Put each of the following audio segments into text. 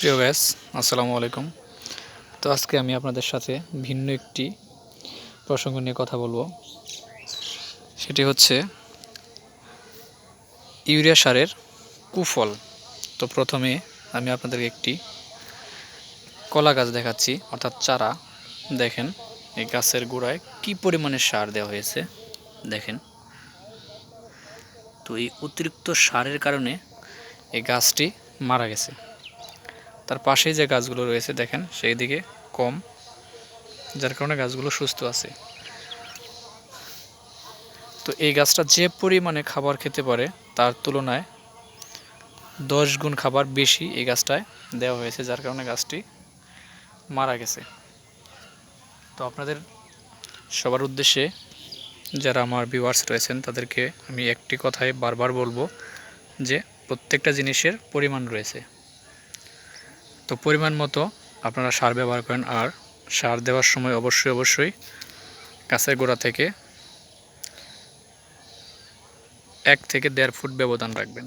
প্রিয় ব্যাস আসসালামু আলাইকুম। তো আজকে আমি আপনাদের সাথে ভিন্ন একটি প্রসঙ্গ নিয়ে কথা বলব। সেটি হচ্ছে ইউরিয়া সারের কুফল। তো প্রথমে আমি আপনাদেরকে একটি কলা গাছ দেখাচ্ছি, অর্থাৎ চারা। দেখেন, এই গাছের গোড়ায় কি পরিমাণে সার দেওয়া হয়েছে? দেখেন। তো এই অতিরিক্ত সারের কারণে এই গাছটি মারা গেছে। তার পাশেই যে গাছগুলো রয়েছে, দেখেন, সেই দিকে কম, যার কারণে গাছগুলো সুস্থ আছে। তো এই গাছটা যে পরিমাণে খাবার খেতে পারে, তার তুলনায় দশ গুণ খাবার বেশি এই গাছটায় দেওয়া হয়েছে, যার কারণে গাছটি মারা গেছে। তো আপনাদের সবার উদ্দেশ্যে যারা আমার ভিউয়ার্স রয়েছেন, তাদেরকে আমি একটি কথাই বারবার বলব যে, প্রত্যেকটা জিনিসের পরিমাণ রয়েছে। তো পরিমাণ মতো আপনারা সার ব্যবহার করেন আর সার দেওয়ার সময় অবশ্যই অবশ্যই গাছের গোড়া থেকে এক থেকে দেড় ফুট ব্যবধান রাখবেন।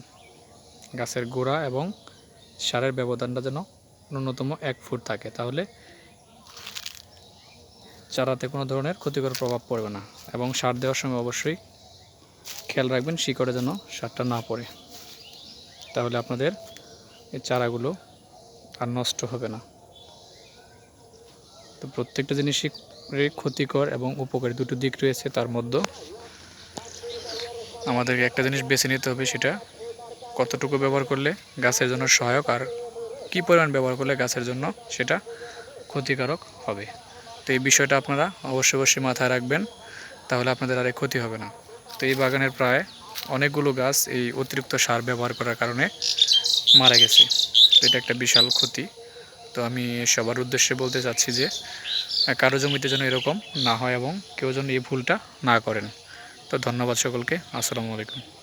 গাছের গোড়া এবং সারের ব্যবধানটা যেন ন্যূনতম এক ফুট থাকে, তাহলে চারাতে কোনো ধরনের ক্ষতিকর প্রভাব পড়বে না এবং সার দেওয়ার সময় অবশ্যই খেয়াল রাখবেন শিকড়ে যেন সারটা না পড়ে। তাহলে আপনাদের এই চারাগুলো আর নষ্ট হবে না। তো প্রত্যেকটা জিনিসই ক্ষতিকর এবং উপকারী। দুটো দিক রয়েছে তার মধ্যে। আমাদেরকে একটা জিনিস বেছে নিতে হবে সেটা, কতটুকু ব্যবহার করলে গাছের জন্য সহায়ক আর কি পরিমাণ ব্যবহার করলে গাছের জন্য সেটা ক্ষতিকারক হবে। তো এই বিষয়টা আপনারা অবশ্যই অবশ্যই মাথায় রাখবেন, তাহলে আপনাদের আর ক্ষতি হবে না। তো এই বাগানের প্রায় অনেকগুলো গাছ এই অতিরিক্ত সার ব্যবহার করার কারণে মারা গেছে। এটা একটা বিশাল ক্ষতি। তো আমি সবার উদ্দেশ্যে বলতে চাচ্ছি যে কারও জমিতে যেন এরকম না হয় এবং কেউ যেন এই ভুলটা না করেন। তো ধন্যবাদ সকলকে। আসসালামু আলাইকুম।